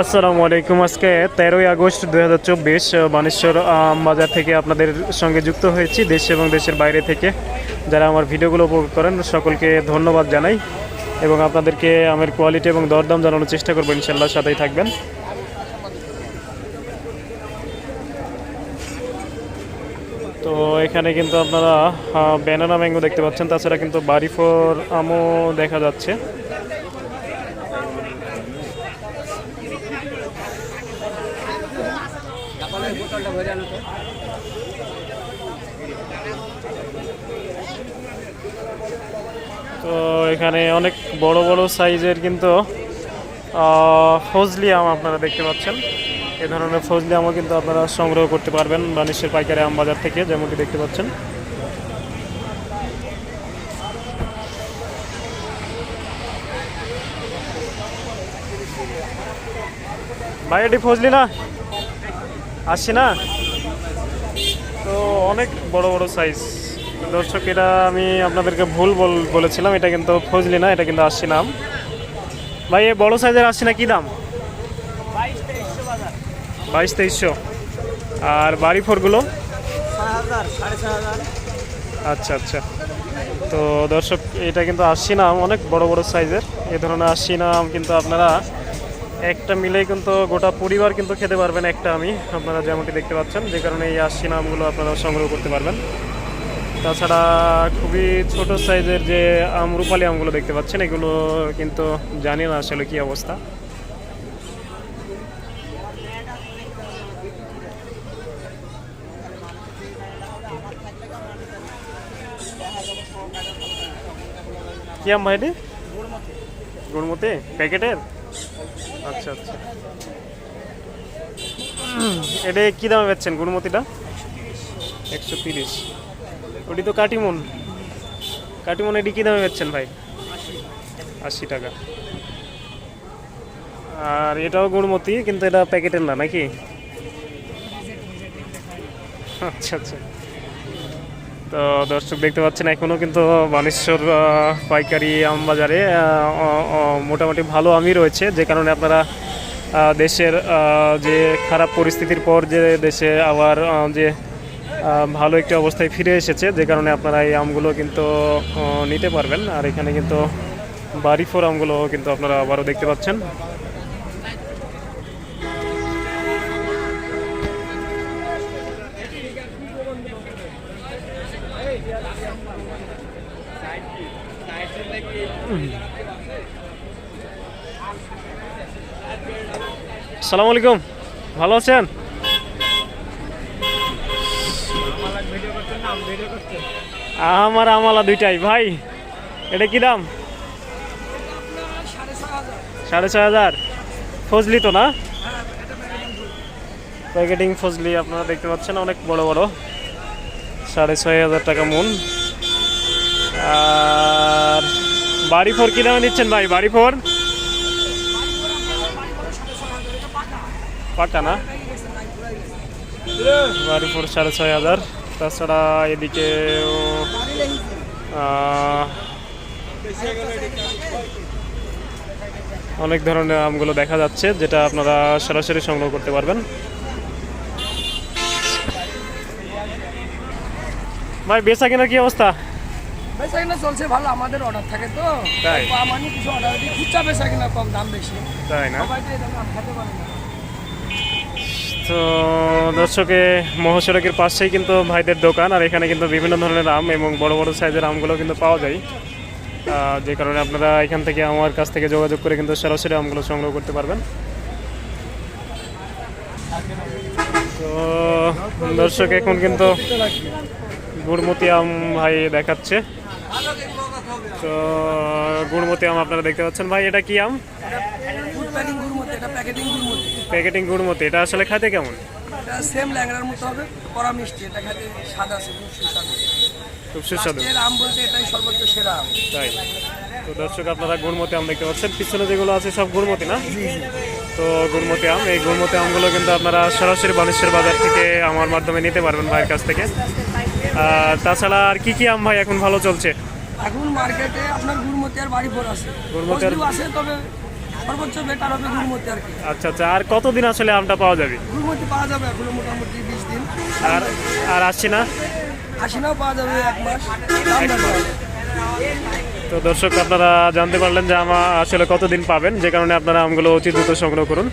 আসসালামু আলাইকুম। আজকে তেরোই আগস্ট দুই হাজার চব্বিশ বানেশ্বর বাজার থেকে আপনাদের সঙ্গে যুক্ত হয়েছি দেশ এবং দেশের বাইরে থেকে। যারা আমার ভিডিওগুলো উপভোগ করেন, সকলকে ধন্যবাদ জানাই এবং আপনাদেরকে আমের কোয়ালিটি এবং দরদাম জানানোর চেষ্টা করব ইনশাল্লাহ সাথেই থাকবেন। তো এখানে কিন্তু আপনারা ব্যানানা ম্যাঙ্গো দেখতে পাচ্ছেন, তাছাড়া কিন্তু বাড়িফোর আমও দেখা যাচ্ছে। তো। এখানে অনেক বড় বড় সাইজের কিন্তু ফজলি আম আপনারা দেখতে পাচ্ছেন। এ ধরনের ফজলি আমও কিন্তু আপনারা সংগ্রহ করতে পারবেন বানিশের পাইকারি আম বাজার থেকে, যেমনটি দেখতে পাচ্ছেন। ভাই, এটি ফজলি না? আসছি না? তো অনেক বড় বড় সাইজ দর্শক এটা আমি আপনাদেরকে ভুল বল বলেছিলাম, এটা কিন্তু ফজলি না, এটা কিন্তু আসছি নাম ভাই এই বড় সাইজের আসছি না, কী দাম? বাইশ তেইশশো। আর বাড়ি ফোরগুলো? আচ্ছা আচ্ছা। তো দর্শক, এটা কিন্তু আশি নাম অনেক বড় বড় সাইজের এ ধরনের আশি নাম কিন্তু আপনারা একটা মিলেই কিন্তু গোটা পরিবার কিন্তু খেতে পারবেন একটা আমি। আপনারা যেমনটি দেখতে পাচ্ছেন যে কারণে এই আশি নামগুলো আপনারা সংগ্রহ করতে পারবেন। তাছাড়া খুবই ছোট সাইজের যে আম রূপালি আমগুলো দেখতে পাচ্ছেন এগুলো কিন্তু জানি না আসলে কী অবস্থা। কি আম ভাইটি গুড়মতি? প্যাকেটের? আচ্ছা আচ্ছা। এটা কি দামে বেচছেন গুড়মতিটা? একশো তিরিশ। ওটি তো কাটিমন। কাটিমন এটি কী দামে বেচছেন ভাই? আশি টাকা। আর এটাও গুড়মতি কিন্তু এটা প্যাকেটের না নাকি? আচ্ছা আচ্ছা। তো দর্শক দেখতে পাচ্ছেন এখনও কিন্তু বানেশ্বর পাইকারি আম বাজারে মোটামুটি ভালো আমই রয়েছে। যে কারণে আপনারা দেশের যে খারাপ পরিস্থিতির পর যে দেশে আবার যে ভালো একটি অবস্থায় ফিরে এসেছে, যে কারণে আপনারা এই আমগুলো কিন্তু নিতে পারবেন। আর এখানে কিন্তু বাড়ি ফোর আমগুলো কিন্তু আপনারা আবারও দেখতে পাচ্ছেন। সালাম আলাইকুম। ভালো আছেন? আমার আমালা দুইটাই। ভাই, এটা কি দাম? সাড়ে ছয় হাজার। ফজলি তো না? প্যাকেটিং ফজলি আপনারা দেখতে পাচ্ছেন, অনেক বড় বড়। সাড়ে ছয় হাজার টাকা মন আর বাড়ি ফোর কি দামে দিচ্ছেন ভাই? বাড়ি ফোর পাকা না? বাড়ি ফোর সাড়ে ছয় হাজার। তাছাড়া এদিকে অনেক ধরনের আমগুলো দেখা যাচ্ছে, যেটা আপনারা সরাসরি সংগ্রহ করতে পারবেন। ভাই, বেচা কেনার কি অবস্থা? বেচা কিনা চলছে ভালো আমাদের অর্ডার থাকে তো। তাই? আমাদের কিছু অর্ডার দিই খুচরা বেচা কিনা কম দাম বেশি। তাই না? সবাই তো এই দামে আম খেতে পারে না। তো দর্শকে মহাসড়কের পাশেই কিন্তু ভাইদের দোকান আর এখানে কিন্তু বিভিন্ন ধরনের আম এবং বড় বড় সাইজের আমগুলো কিন্তু পাওয়া যায়। যে কারণে আপনারা এখান থেকে আমার কাছ থেকে যোগাযোগ করে কিন্তু সরাসরি আমগুলো সংগ্রহ করতে পারবেন। তো দর্শক এখন কিন্তু গুড়মতি আম ভাই দেখাচ্ছে। তো, গুড়মতি আম আপনারা দেখতে পাচ্ছেন। ভাই, এটা কি আম? প্যাকেটিং গুড় মতো প্যাকেটিং গুড়মতি। এটা আসলে কেমন? খেতে আছে খুব সুস্বাদু। তাই। তো দর্শক, আপনারা গুড়মতি আম দেখতে পাচ্ছেন। পিছনে যেগুলো আছে সব গুড়মতি না? তো গুড়মতি আম, এই গুড়মতি আমগুলো কিন্তু আপনারা সরাসরি বাজার থেকে আমার মাধ্যমে নিতে পারবেন ভাইয়ের কাছ থেকে। তাছাড়া আর কি কি আম ভাই এখন ভালো চলছে? এখন মার্কেটে আপনার বাড়ি আছে। আছে তবে সর্বোচ্চ বেটার হবে গুরুমতি আর কি। আচ্ছা আচ্ছা আর কতদিন আসলে আমটা পাওয়া যাবে? গুরুমতি পাওয়া যাবে এখনও মোটামুটি বিশ দিন। আর আর আসছি না? আশিনাও পাওয়া যাবে এক মাস। তো দর্শক আপনারা জানতে পারলেন যে আমা আসলে কতদিন পাবেন যে কারণে আপনারা আমগুলো অতি দ্রুত সংগ্রহ করুন।